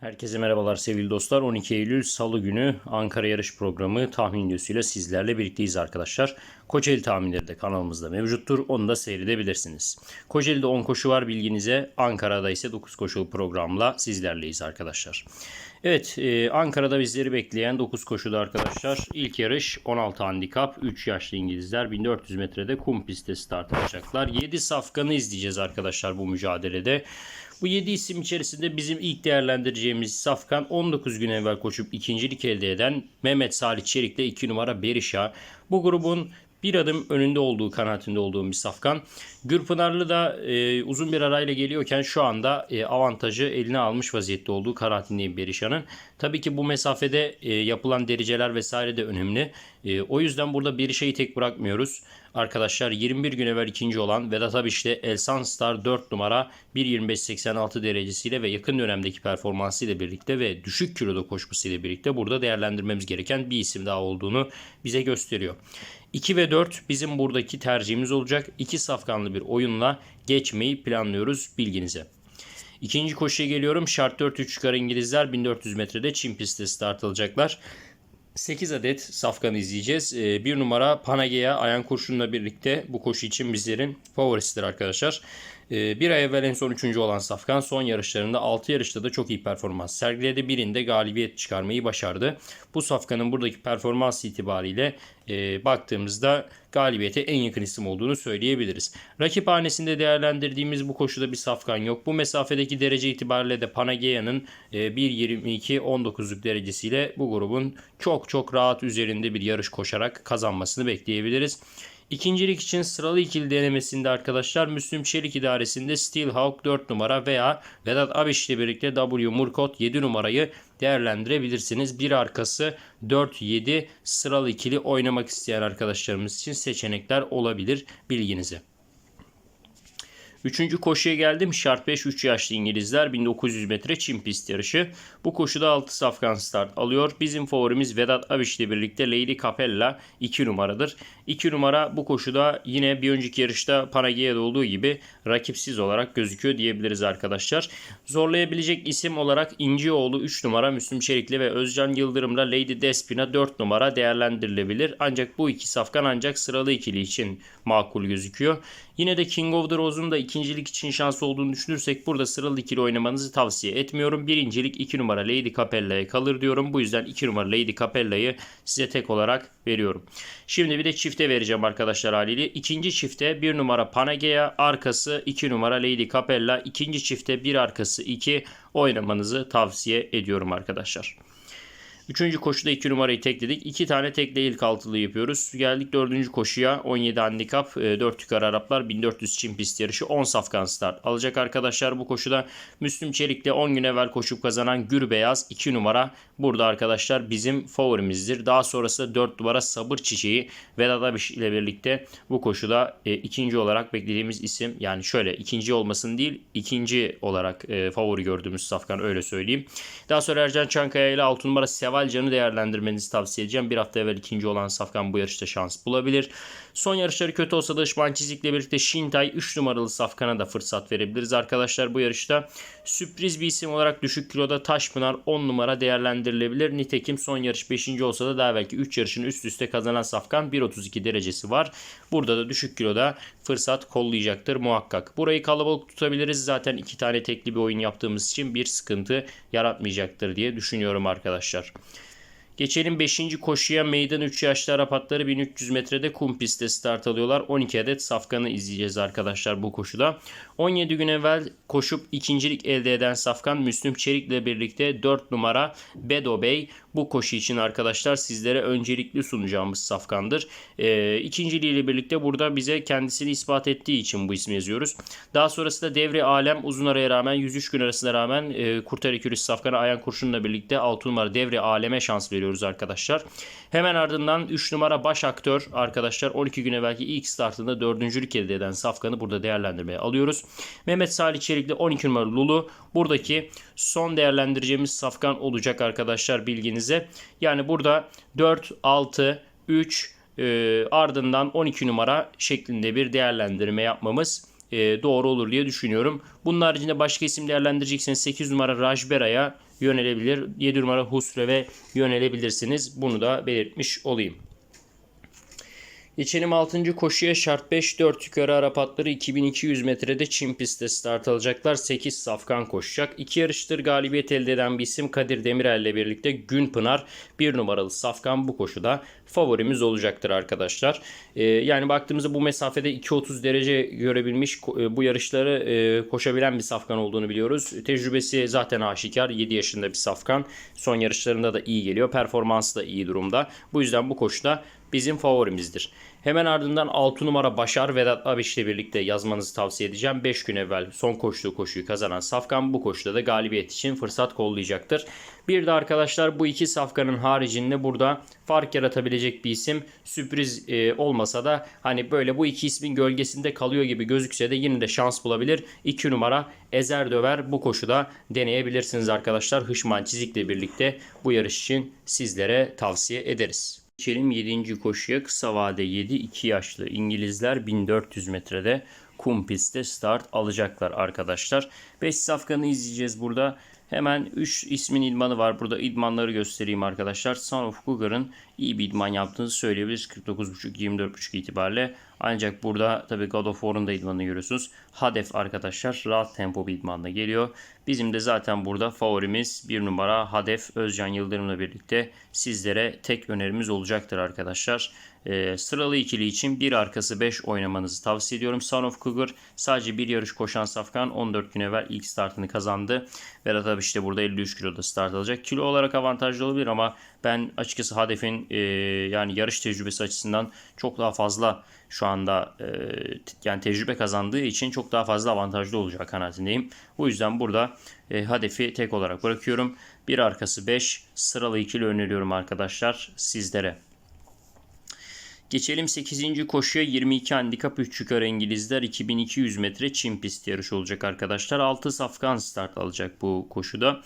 Herkese merhabalar sevgili dostlar. 12 Eylül Salı günü Ankara Yarış Programı tahmin videosuyla sizlerle birlikteyiz arkadaşlar. Kocaeli tahminleri de kanalımızda mevcuttur. Onu da seyredebilirsiniz. Kocaeli'de 10 koşu var bilginize. Ankara'da ise 9 koşulu programla sizlerleyiz arkadaşlar. Evet e, Ankara'da bizleri bekleyen 9 koşuda arkadaşlar. İlk yarış 16 handikap 3 yaşlı İngilizler 1400 metrede kum pistte start alacaklar. 7 safkanı izleyeceğiz arkadaşlar bu mücadelede. Bu 7 isim içerisinde bizim ilk değerlendireceğimiz Safkan 19 gün evvel koşup ikincilik elde eden Mehmet Salih Çelik'le 2 numara Berişa. Bu grubun bir adım önünde olduğu kanaatinde olduğum bir safkan. Gürpınarlı da e, uzun bir arayla geliyorken şu anda e, avantajı eline almış vaziyette olduğu kanaatindeyim Berişan'ın. Tabii ki bu mesafede e, yapılan dereceler vesaire de önemli. E, o yüzden burada Berişa'yı tek bırakmıyoruz. Arkadaşlar 21 gün evvel ikinci olan Vedat Abiş'te Elsan Star 4 numara 1.25.86 derecesiyle ve yakın dönemdeki performansıyla birlikte ve düşük kiloda koşmasıyla birlikte burada değerlendirmemiz gereken bir isim daha olduğunu bize gösteriyor. 2 ve 4 bizim buradaki tercihimiz olacak. 2 safkanlı bir oyunla geçmeyi planlıyoruz bilginize. İkinci koşuya geliyorum. Şart 4-3 çıkar İngilizler 1400 metrede Çin pistte start alacaklar. 8 adet safkan izleyeceğiz. Ee, bir numara Panagea Ayan Kurşun'la birlikte bu koşu için bizlerin favorisidir arkadaşlar. Ee, bir ay evvel en son 3. olan Safkan son yarışlarında 6 yarışta da çok iyi performans sergiledi. Birinde galibiyet çıkarmayı başardı. Bu Safkan'ın buradaki performans itibariyle e, baktığımızda galibiyete en yakın isim olduğunu söyleyebiliriz. Rakip hanesinde değerlendirdiğimiz bu koşuda bir Safkan yok. Bu mesafedeki derece itibariyle de Panagea'nın e, 1.22-19'luk derecesiyle bu grubun çok çok rahat üzerinde bir yarış koşarak kazanmasını bekleyebiliriz. İkincilik için sıralı ikili denemesinde arkadaşlar Müslüm Çelik idaresinde Steelhawk 4 numara veya Vedat Abiş ile birlikte W Murkot 7 numarayı değerlendirebilirsiniz. Bir arkası 4-7 sıralı ikili oynamak isteyen arkadaşlarımız için seçenekler olabilir bilginize. Üçüncü koşuya geldim. Şart 5 3 yaşlı İngilizler 1900 metre çim pist yarışı. Bu koşuda 6 safkan start alıyor. Bizim favorimiz Vedat Abiş ile birlikte Lady Capella 2 numaradır. 2 numara bu koşuda yine bir önceki yarışta Panagia'da olduğu gibi rakipsiz olarak gözüküyor diyebiliriz arkadaşlar. Zorlayabilecek isim olarak İncioğlu 3 numara Müslüm Çelikli ve Özcan Yıldırım'la Lady Despina 4 numara değerlendirilebilir. Ancak bu iki safkan ancak sıralı ikili için makul gözüküyor. Yine de King of the Rose'un da ikincilik için şansı olduğunu düşünürsek burada sıralı ikili oynamanızı tavsiye etmiyorum. Birincilik 2 numara Lady Capella'ya kalır diyorum. Bu yüzden 2 numara Lady Capella'yı size tek olarak veriyorum. Şimdi bir de çifte vereceğim arkadaşlar haliyle. İkinci çifte 1 numara Panagea, arkası 2 numara Lady Capella. İkinci çifte 1 arkası 2 oynamanızı tavsiye ediyorum arkadaşlar. Üçüncü koşuda 2 numarayı tekledik. 2 tane tekle ilk altılı yapıyoruz. Geldik dördüncü koşuya. 17 handikap 4 yukarı Araplar 1400 çim pist yarışı 10 safkan start alacak arkadaşlar. Bu koşuda Müslüm Çelik'le 10 gün evvel koşup kazanan Gürbeyaz 2 numara. Burada arkadaşlar bizim favorimizdir. Daha sonrasında 4 numara Sabır Çiçeği Vedat Abiş ile birlikte bu koşuda e, ikinci olarak beklediğimiz isim. Yani şöyle ikinci olmasın değil ikinci olarak e, favori gördüğümüz safkan öyle söyleyeyim. Daha sonra Ercan Çankaya ile 6 numara Seval Can'ı değerlendirmenizi tavsiye edeceğim. Bir hafta evvel ikinci olan Safkan bu yarışta şans bulabilir. Son yarışları kötü olsa da Işman Çizik'le birlikte Şintay 3 numaralı Safkan'a da fırsat verebiliriz arkadaşlar bu yarışta. Sürpriz bir isim olarak düşük kiloda Taşpınar 10 numara değerlendirilebilir. Nitekim son yarış 5. olsa da daha belki 3 yarışını üst üste kazanan Safkan 1.32 derecesi var. Burada da düşük kiloda fırsat kollayacaktır muhakkak. Burayı kalabalık tutabiliriz. Zaten iki tane tekli bir oyun yaptığımız için bir sıkıntı yaratmayacaktır diye düşünüyorum arkadaşlar. Geçelim 5. koşuya meydan 3 yaşlı Arap atları 1300 metrede kum pistte start alıyorlar. 12 adet safkanı izleyeceğiz arkadaşlar bu koşuda. 17 gün evvel koşup ikincilik elde eden safkan Müslüm Çelik ile birlikte 4 numara Bedo Bey bu koşu için arkadaşlar sizlere öncelikli sunacağımız safkandır. E, ikinciliği ile birlikte burada bize kendisini ispat ettiği için bu ismi yazıyoruz. Daha sonrasında Devri Alem uzun araya rağmen 103 gün arasına rağmen e, Kurtar Ekürüs safkanı Ayan Kurşun'la birlikte 6 numara Devri Alem'e şans veriyoruz arkadaşlar. Hemen ardından 3 numara baş aktör arkadaşlar 12 gün evvelki ilk startında dördüncülük elde eden safkanı burada değerlendirmeye alıyoruz. Mehmet Salih Çelik'le 12 numara Lulu buradaki son değerlendireceğimiz safkan olacak arkadaşlar bilginize. Yani burada 4, 6, 3 e, ardından 12 numara şeklinde bir değerlendirme yapmamız e, doğru olur diye düşünüyorum. Bunun haricinde başka isim değerlendirecekseniz 8 numara Rajbera'ya yönelebilir. 7 numara Husrev'e yönelebilirsiniz. Bunu da belirtmiş olayım. Geçelim 6. koşuya şart 5 4 yukarı Arap atları 2200 metrede Çin pistte start alacaklar. 8 safkan koşacak. İki yarıştır galibiyet elde eden bir isim Kadir Demirel ile birlikte Günpınar 1 numaralı safkan bu koşuda favorimiz olacaktır arkadaşlar. Ee, yani baktığımızda bu mesafede 2.30 derece görebilmiş e, bu yarışları e, koşabilen bir safkan olduğunu biliyoruz. Tecrübesi zaten aşikar 7 yaşında bir safkan. Son yarışlarında da iyi geliyor. Performansı da iyi durumda. Bu yüzden bu koşuda bizim favorimizdir. Hemen ardından 6 numara Başar Vedat Abiş ile birlikte yazmanızı tavsiye edeceğim. 5 gün evvel son koştuğu koşuyu kazanan Safkan bu koşuda da galibiyet için fırsat kollayacaktır. Bir de arkadaşlar bu iki Safkan'ın haricinde burada fark yaratabilecek bir isim sürpriz e, olmasa da hani böyle bu iki ismin gölgesinde kalıyor gibi gözükse de yine de şans bulabilir. 2 numara Ezer Döver bu koşuda deneyebilirsiniz arkadaşlar. Hışman Çizik'le birlikte bu yarış için sizlere tavsiye ederiz. Geçelim 7. koşuya kısa vade 7 2 yaşlı İngilizler 1400 metrede kum pistte start alacaklar arkadaşlar. 5 safkanı izleyeceğiz burada. Hemen 3 ismin idmanı var. Burada idmanları göstereyim arkadaşlar. Son of Cougar'ın iyi bir idman yaptığını söyleyebiliriz. 49.5-24.5 itibariyle. Ancak burada tabii God of War'un da idmanını görüyorsunuz. Hadef arkadaşlar rahat tempo bir idmanla geliyor. Bizim de zaten burada favorimiz bir numara Hadef Özcan Yıldırım'la birlikte sizlere tek önerimiz olacaktır arkadaşlar. Ee, sıralı ikili için bir arkası 5 oynamanızı tavsiye ediyorum. Son of Cougar sadece bir yarış koşan Safkan 14 gün evvel ilk startını kazandı. Vedat abi işte burada 53 kiloda start alacak. Kilo olarak avantajlı olabilir ama ben açıkçası Hadef'in e, yani yarış tecrübesi açısından çok daha fazla şu anda e, yani tecrübe kazandığı için çok daha fazla avantajlı olacak kanaatindeyim. Bu yüzden burada e, Hadef'i tek olarak bırakıyorum. Bir arkası 5 sıralı ikili öneriyorum arkadaşlar sizlere. Geçelim 8. koşuya 22 handikap 3 yukarı İngilizler 2200 metre Çin pist yarışı olacak arkadaşlar. 6 safkan start alacak bu koşuda.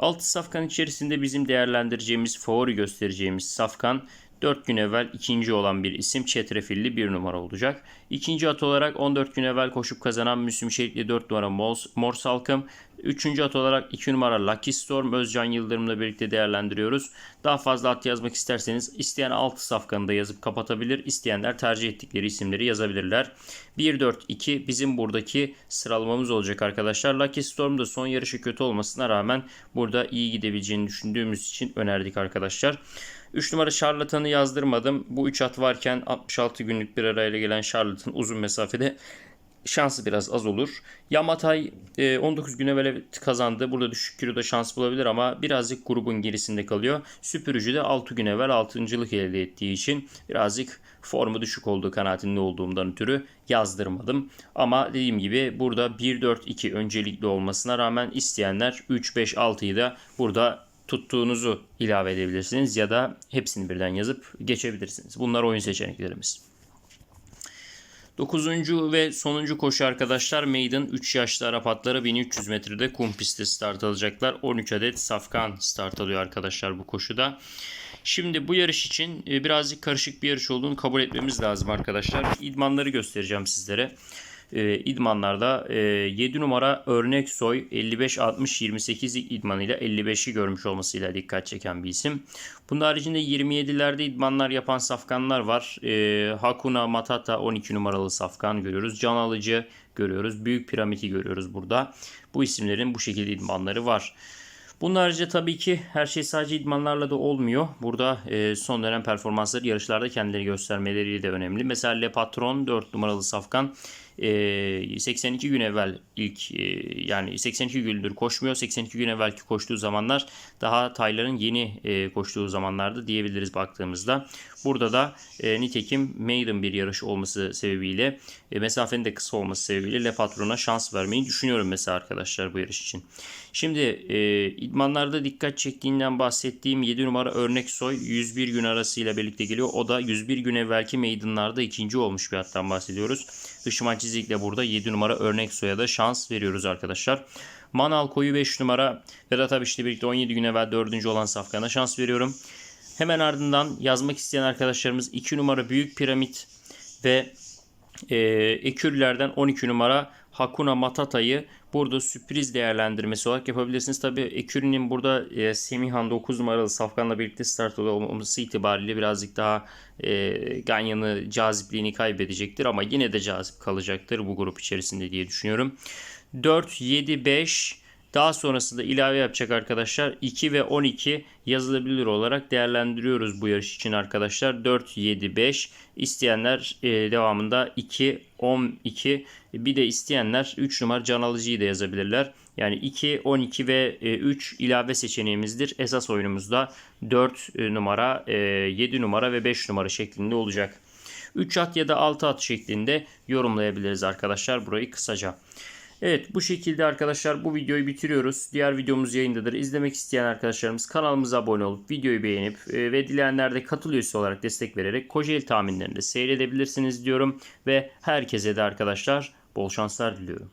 6 safkan içerisinde bizim değerlendireceğimiz, favori göstereceğimiz safkan 4 gün evvel ikinci olan bir isim Çetrefilli bir numara olacak. İkinci at olarak 14 gün evvel koşup kazanan Müslüm Şehitli 4 numara Mor Salkım. Üçüncü at olarak 2 numara Lucky Storm Özcan Yıldırım'la birlikte değerlendiriyoruz. Daha fazla at yazmak isterseniz isteyen 6 safkanı da yazıp kapatabilir. İsteyenler tercih ettikleri isimleri yazabilirler. 1-4-2 bizim buradaki sıralamamız olacak arkadaşlar. Lucky Storm da son yarışı kötü olmasına rağmen burada iyi gidebileceğini düşündüğümüz için önerdik arkadaşlar. 3 numara Charlatan yazdırmadım. Bu 3 at varken 66 günlük bir arayla gelen Charlatan uzun mesafede şansı biraz az olur. Yamatay 19 gün evvel kazandı. Burada düşük kiloda şans bulabilir ama birazcık grubun gerisinde kalıyor. Süpürücü de 6 gün evvel 6.lık elde ettiği için birazcık formu düşük olduğu kanaatinde olduğumdan ötürü yazdırmadım. Ama dediğim gibi burada 1-4-2 öncelikli olmasına rağmen isteyenler 3-5-6'yı da burada tuttuğunuzu ilave edebilirsiniz ya da hepsini birden yazıp geçebilirsiniz. Bunlar oyun seçeneklerimiz. 9. ve sonuncu koşu arkadaşlar Maiden 3 yaşlı Arap atları 1300 metrede kum pistte start alacaklar. 13 adet safkan start alıyor arkadaşlar bu koşuda. Şimdi bu yarış için e, birazcık karışık bir yarış olduğunu kabul etmemiz lazım arkadaşlar. İdmanları göstereceğim sizlere e, idmanlarda e, 7 numara örnek soy 55-60-28 idmanıyla 55'i görmüş olmasıyla dikkat çeken bir isim. Bunun haricinde 27'lerde idmanlar yapan safkanlar var. E, Hakuna Matata 12 numaralı safkan görüyoruz. Can Alıcı görüyoruz. Büyük Piramidi görüyoruz burada. Bu isimlerin bu şekilde idmanları var. Bunun haricinde tabii ki her şey sadece idmanlarla da olmuyor. Burada e, son dönem performansları yarışlarda kendileri göstermeleri de önemli. Mesela Le Patron 4 numaralı safkan 82 gün evvel ilk yani 82 gündür koşmuyor. 82 gün evvelki koştuğu zamanlar daha Taylar'ın yeni koştuğu zamanlarda diyebiliriz baktığımızda. Burada da nitekim maiden bir yarış olması sebebiyle mesafenin de kısa olması sebebiyle Le Patron'a şans vermeyi düşünüyorum mesela arkadaşlar bu yarış için. Şimdi idmanlarda dikkat çektiğinden bahsettiğim 7 numara örnek soy 101 gün arasıyla birlikte geliyor. O da 101 gün evvelki maidenlarda ikinci olmuş bir attan bahsediyoruz. Işıman çizikle burada 7 numara örnek soya da şans veriyoruz arkadaşlar. Manal koyu 5 numara Vedat Abiş'le birlikte 17 gün evvel 4. olan Safkan'a şans veriyorum. Hemen ardından yazmak isteyen arkadaşlarımız 2 numara Büyük Piramit ve e, ekürlerden 12 numara Hakuna Matata'yı burada sürpriz değerlendirmesi olarak yapabilirsiniz. Tabi Ekürü'nün burada e, Semihan 9 numaralı Safkan'la birlikte start olması itibariyle birazcık daha e, Ganyan'ı cazipliğini kaybedecektir ama yine de cazip kalacaktır bu grup içerisinde diye düşünüyorum. 4, 7, 5 daha sonrasında ilave yapacak arkadaşlar 2 ve 12 yazılabilir olarak değerlendiriyoruz bu yarış için arkadaşlar. 4, 7, 5 isteyenler e, devamında 2, 12 bir de isteyenler 3 numara can alıcıyı da yazabilirler. Yani 2, 12 ve e, 3 ilave seçeneğimizdir. Esas oyunumuzda 4 e, numara, e, 7 numara ve 5 numara şeklinde olacak. 3 at ya da 6 at şeklinde yorumlayabiliriz arkadaşlar burayı kısaca. Evet bu şekilde arkadaşlar bu videoyu bitiriyoruz. Diğer videomuz yayındadır. İzlemek isteyen arkadaşlarımız kanalımıza abone olup videoyu beğenip e, ve dileyenler de katıl üyesi olarak destek vererek Kocaeli tahminlerini de seyredebilirsiniz diyorum. Ve herkese de arkadaşlar bol şanslar diliyorum.